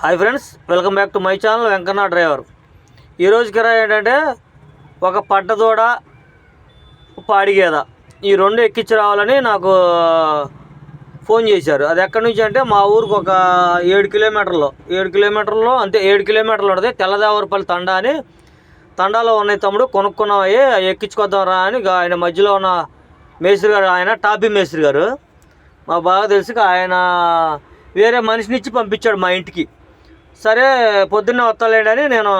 Hi friends welcome back to my channel Venkanna driver. ఈరోజు కిరాయి ఏంటంటే ఒక పడ్డదూడ పాడిగేద ఈ రెండు ఎక్కించి రావాలని నాకు ఫోన్ చేశారు. అది ఎక్కడి నుంచి అంటే మా ఊరికి ఒక ఏడు కిలోమీటర్లు. ఏడు కిలోమీటర్లో అంతే ఏడు కిలోమీటర్లు ఉంటుంది తెల్లదేవరపల్లి తండా అని తండాలో ఉన్నాయి తమ్ముడు కొనుక్కున్నాయి ఎక్కించుకొద్దాం రా అని ఆయన మధ్యలో ఉన్న మేస్త్రి గారు ఆయన టాపీ మేస్త్రి గారు మా బాగా తెలుసు ఆయన వేరే మనిషిని ఇచ్చి పంపించాడు మా ఇంటికి. సరే పొద్దున్నే వస్తాలేడని నేను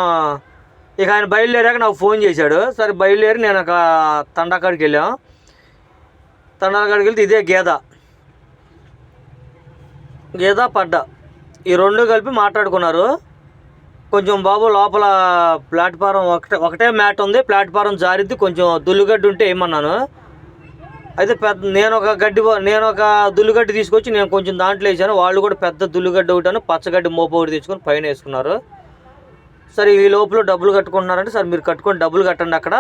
ఇక ఆయన బయలుదేరాక నాకు ఫోన్ చేశాడు. సరే బయలుదేరి నేను ఒక తండాకాడికి వెళ్ళాం. తండాకాడికి వెళ్తే ఇదే గేద. గేద పడ్డ. ఈ రెండు కలిపి మాట్లాడుకున్నారు. కొంచెం బాబు లోపల ప్లాట్ఫారం ఒకటే ఒకటే మ్యాట్ ఉంది. ప్లాట్ఫారం జారిద్ది కొంచెం దుల్లుగడ్డి ఉంటే ఏమన్నాను. అయితే పెద్ద నేను ఒక గడ్డి నేను ఒక దుల్లుగడ్డి తీసుకొచ్చి నేను కొంచెం దాంట్లో వేసాను. వాళ్ళు కూడా పెద్ద దుల్లుగడ్డి ఒకటాను పచ్చగడ్డి మోప ఒకటి తెచ్చుకొని పైన వేసుకున్నారు. సరే ఈ లోపల డబ్బులు కట్టుకుంటున్నారంటే సరే మీరు కట్టుకొని డబ్బులు కట్టండి అక్కడ.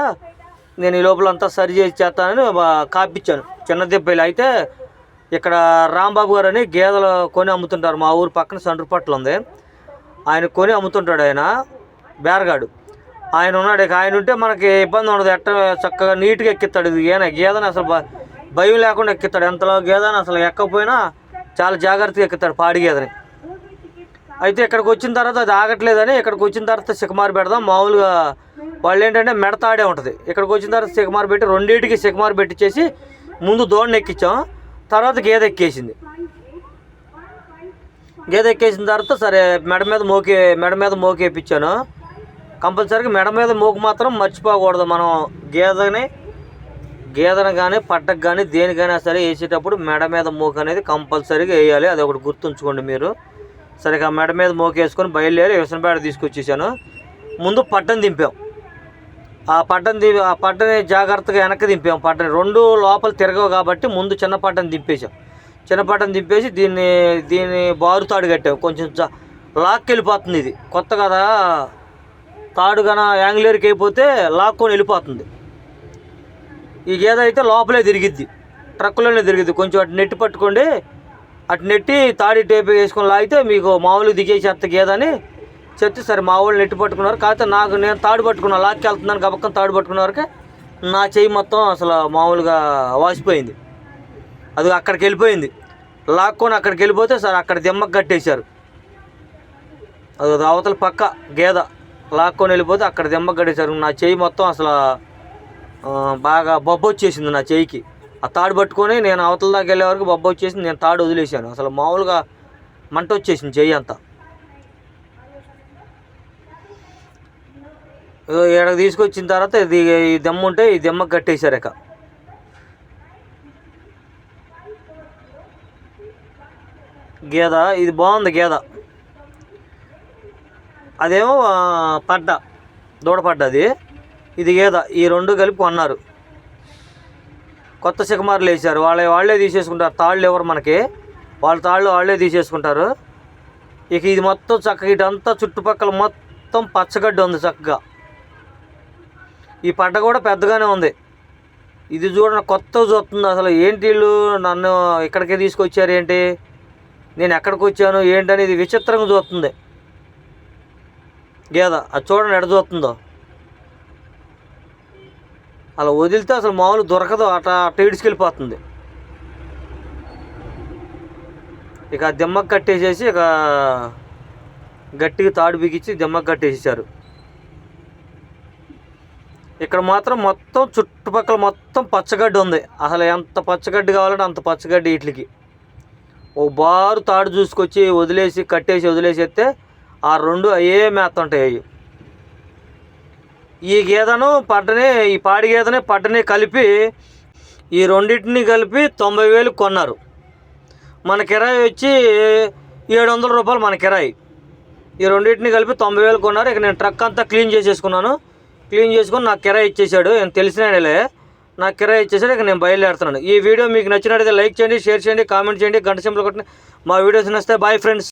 నేను ఈ లోపల అంతా సరి చేసి చేస్తానని కాపిచ్చాను. చిన్న దెబ్బలు అయితే ఇక్కడ రాంబాబు గారు అని గేదెలు కొని అమ్ముతుంటారు మా ఊరు పక్కన సండ్రుపట్ల ఉంది. ఆయన కొని అమ్ముతుంటాడు ఆయన బేరగాడు. ఆయన ఉన్నాడు ఆయన ఉంటే మనకి ఇబ్బంది ఉండదు. ఎట్ట చక్కగా నీట్గా ఎక్కిస్తాడు. ఇది ఈయన గేదెని అసలు భయం లేకుండా ఎక్కిస్తాడు ఎంతలో గేదని అసలు ఎక్కకపోయినా చాలా జాగ్రత్తగా ఎక్కుతాడు పాడి గేదెని. అయితే ఇక్కడికి వచ్చిన తర్వాత అది ఆగట్లేదని ఇక్కడికి వచ్చిన తర్వాత సికమారు పెడదాం. మామూలుగా వాళ్ళు ఏంటంటే మెడతాడే ఉంటుంది. ఇక్కడికి వచ్చిన తర్వాత సికమారు పెట్టి రెండింటికి సికమారు పెట్టించేసి ముందు దోణి ఎక్కించాం తర్వాత గేదె ఎక్కేసింది. గేదె ఎక్కేసిన తర్వాత సరే మెడ మీద మోకే మెడ మీద మోకి వేయించాను కంపల్సరీగా మెడ మీద మోకు మాత్రం మర్చిపోకూడదు మనం గేదెని. గేదెను కానీ పట్టకు కానీ దేనికైనా సరే వేసేటప్పుడు మెడ మీద మోకు అనేది కంపల్సరీగా వేయాలి. అది ఒకటి గుర్తుంచుకోండి మీరు. సరిగా మెడ మీద మోకేసుకొని బయలుదేరి వ్యసనపేట తీసుకొచ్చేసాను. ముందు పట్టను దింపాం. ఆ పట్టను దింపి ఆ పట్టని జాగ్రత్తగా వెనక్కి దింపాం. పట్టని రెండు లోపల తిరగవు కాబట్టి ముందు చిన్న పట్టను దింపేసాం చిన్న పట్టను దింపేసి దీన్ని దీన్ని బారు తాడు కట్టాం. కొంచెం జా- లాక్కి వెళ్ళిపోతుంది ఇది. కొత్త కదా తాడు కన యాంగ్లేర్కి అయిపోతే లాక్కొని వెళ్ళిపోతుంది. ఈ గేదె అయితే లోపలే తిరిగిద్ది ట్రక్కులోనే తిరిగిద్ది కొంచెం అటు నెట్టి పట్టుకోండి అటు నెట్టి తాడి టేప్ వేసుకొని లాగితే మీకు మామూలుగా దిగేసేంత గేదని. చెప్తే సరే మా వాళ్ళు నెట్టి పట్టుకున్నారు కాకపోతే నాకు నేను తాడు పట్టుకున్నాను లాక్కి వెళ్తున్నాను గబక్కన తాడు పట్టుకున్న వరకే నా చెయ్యి మొత్తం అసలు మామూలుగా వాసిపోయింది. అది అక్కడికి వెళ్ళిపోయింది. లాక్కొని అక్కడికి వెళ్ళిపోతే సరే అక్కడ దిమ్మకు కట్టేశారు. అది అవతల పక్క గేద లాక్కొని వెళ్ళిపోతే అక్కడ దిమ్మకు కట్టేశారు. నా చెయ్యి మొత్తం అసలు బాగా బొబ్బ వచ్చేసింది నా చెయ్యికి ఆ తాడు పట్టుకొని నేను అవతల దాకా వెళ్ళే వరకు బొబ్బ వచ్చేసింది నేను తాడు వదిలేశాను. అసలు మామూలుగా మంట వచ్చేసింది చెయ్యి అంతా. ఇగో ఈడకి తీసుకొచ్చిన తర్వాత ఇది ఈ దెమ్మ ఉంటే ఈ దెమ్మకు కట్టేశారు ఇక. గేద ఇది బాగుంది గేద. అదేమో పడ్డ దూడపడ్డ అది. ఇది గేద ఈ రెండు కలిపి కొన్నారు. కొత్త సికమార్లు వేసారు వాళ్ళే వాళ్ళే తీసేసుకుంటారు. తాళ్ళు ఎవరు మనకి? వాళ్ళ తాళ్ళు వాళ్ళే తీసేసుకుంటారు. ఇక ఇది మొత్తం చక్కగా ఇటంతా చుట్టుపక్కల మొత్తం పచ్చగడ్డి ఉంది చక్కగా. ఈ పంట కూడా పెద్దగానే ఉంది. ఇది చూడండి కొత్త చూస్తుంది అసలు. ఏంటి వీళ్ళు నన్ను ఇక్కడికే తీసుకొచ్చారు ఏంటి? నేను ఎక్కడికి వచ్చాను? ఏంటనేది విచిత్రంగా చూస్తుంది. గేద అది చూడండి ఎడ చూస్తుందో. అలా వదిలితే అసలు మామూలు దొరకదు. అట అట్ట ఇడిచుకెళ్ళిపోతుంది ఇక దెమ్మకు దిమ్మకు కట్టేసేసి ఇక గట్టిగా తాడు బిగించి దిమ్మకు కట్టేసేసారు ఇక్కడ మాత్రం మొత్తం చుట్టుపక్కల మొత్తం పచ్చగడ్డి ఉంది. అసలు ఎంత పచ్చగడ్డి కావాలంటే అంత పచ్చగడ్డి వీటికి. ఓ బారు తాడు చూసుకొచ్చి వదిలేసి కట్టేసి వదిలేసేస్తే ఆ రెండు అయ్యే మేస్తుంటాయి అవి ఈ గేదెను పట్టని ఈ పాడి గేదెని పడ్డని కలిపి ఈ రెండింటిని కలిపి తొంభై వేలు కొన్నారు. మన కిరాయి వచ్చి ఏడు వందల రూపాయలు మన కిరాయి. ఈ రెండింటిని కలిపి తొంభై వేలు కొన్నారు. ఇక నేను ట్రక్ అంతా క్లీన్ చేసేసుకున్నాను. క్లీన్ చేసుకొని నాకు కిరాయి ఇచ్చేసాడు నేను. తెలిసినలే నాకు కిరాయి ఇచ్చేసాడు ఇక నేను బయలుదేరుతున్నాను. ఈ వీడియో మీకు నచ్చినట్లయితే లైక్ చేయండి షేర్ చేయండి కామెంట్ చేయండి గంట సింపుల్ కొట్టండి. మా వీడియోస్ నచ్చితే బాయ్ ఫ్రెండ్స్.